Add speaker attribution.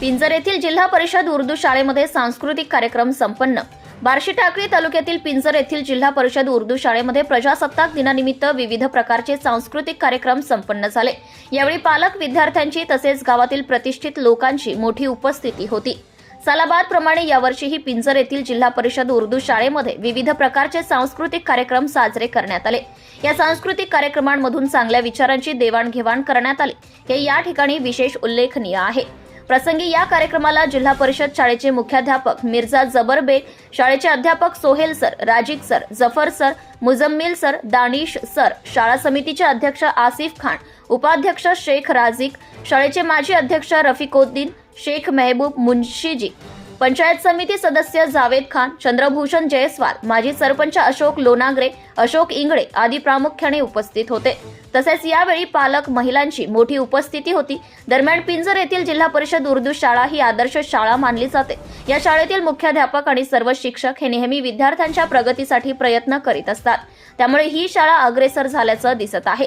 Speaker 1: पिंजर येथील जिल्हा परिषद उर्दू शाळेमध्ये सांस्कृतिक कार्यक्रम संपन्न. बार्शी टाकळी तालुक्यातील पिंजर येथील जिल्हा परिषद उर्दू शाळेमध्ये प्रजासत्ताक दिनानिमित्त विविध प्रकारचे सांस्कृतिक कार्यक्रम संपन्न झाले. यावेळी पालक विद्यार्थ्यांची तसेच गावातील प्रतिष्ठित लोकांची मोठी उपस्थिती होती. सालाबाद प्रमाणे यावर्षीही पिंजर येथील जिल्हा परिषद उर्दू शाळेमध्ये विविध प्रकारचे सांस्कृतिक कार्यक्रम साजरे करण्यात आले. या सांस्कृतिक कार्यक्रमांमधून चांगल्या विचारांची देवाणघेवाण करण्यात आली. हे या ठिकाणी विशेष उल्लेखनीय आहे. प्रसंगी या कार्यक्रमाला जिल्हा परिषद शाळेचे मुख्याध्यापक मिर्झा जबर बेग शाळेचे अध्यापक Sohail sir Razik sir Zafar sir Muzammil sir Danish sir शाळा समितीचे अध्यक्ष आसिफ खान उपाध्यक्ष शेख राझिक शाळेचे माजी अध्यक्ष रफिकोद्दीन शेख मेहबूब मुन्शीजी पंचायत समिती सदस्य जावेद खान चंद्रभूषण जयस्वाल माजी सरपंच अशोक लोनागरे अशोक इंगळे आदी प्रामुख्याने उपस्थित होते. तसेच यावेळी पालक महिलांची मोठी उपस्थिती होती. दरम्यान पिंजर येथील जिल्हा परिषद उर्दू शाळा ही आदर्श शाळा मानली जाते. या शाळेतील मुख्याध्यापक आणि सर्व शिक्षक हे नेहमी विद्यार्थ्यांच्या प्रगतीसाठी प्रयत्न करीत असतात. त्यामुळे ही शाळा अग्रेसर झाल्याचं दिसत आहे.